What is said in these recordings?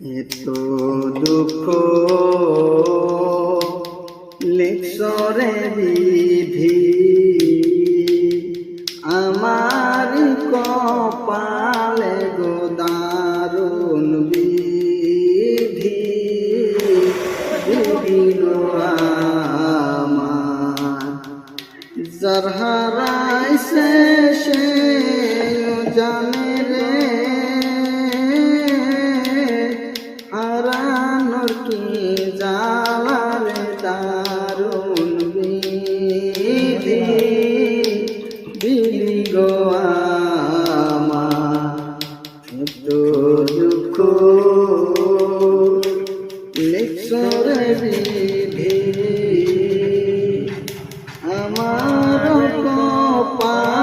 এত দুঃখ লেখরে বিধি। আমার কপালে গো দারুণ বিধি। বিধি গো আমার যার হারাইছে সে জানে রে দারুণ বিধি বিধি গো আমার দুঃখ লেখরে আমার কপালে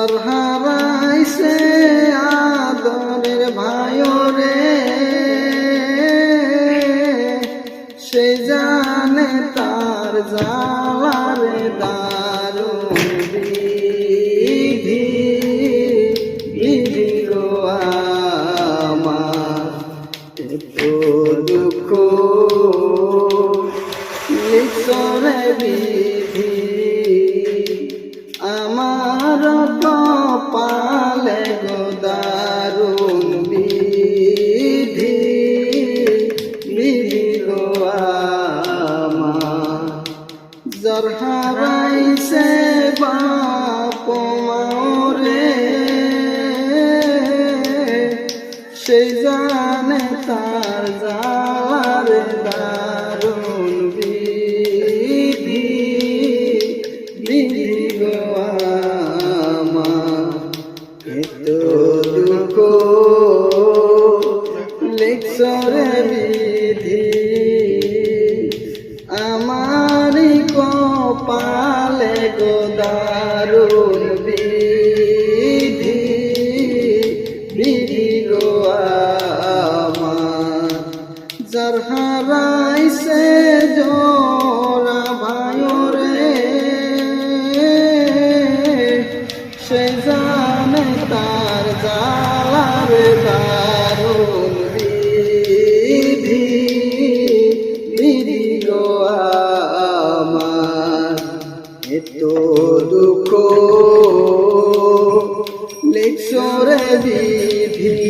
জর হারাইছে আদরের ভাইও রে সে জানে তার জালারে দারুণ বিধি বিধি আমার। এত দুঃখ লিখরে বিধি কপালে গো দারুণ বিধি বিধি গো আমার। জর হারাইছে বাপ মাওরে সে লেখরে বিধি। আমারি কপালে গো দারুণ বিধি। বিধি গো আমার। যার হারাইছে জোড়া ভাইও রে, সে এত দুঃখ লেখরে বিধি।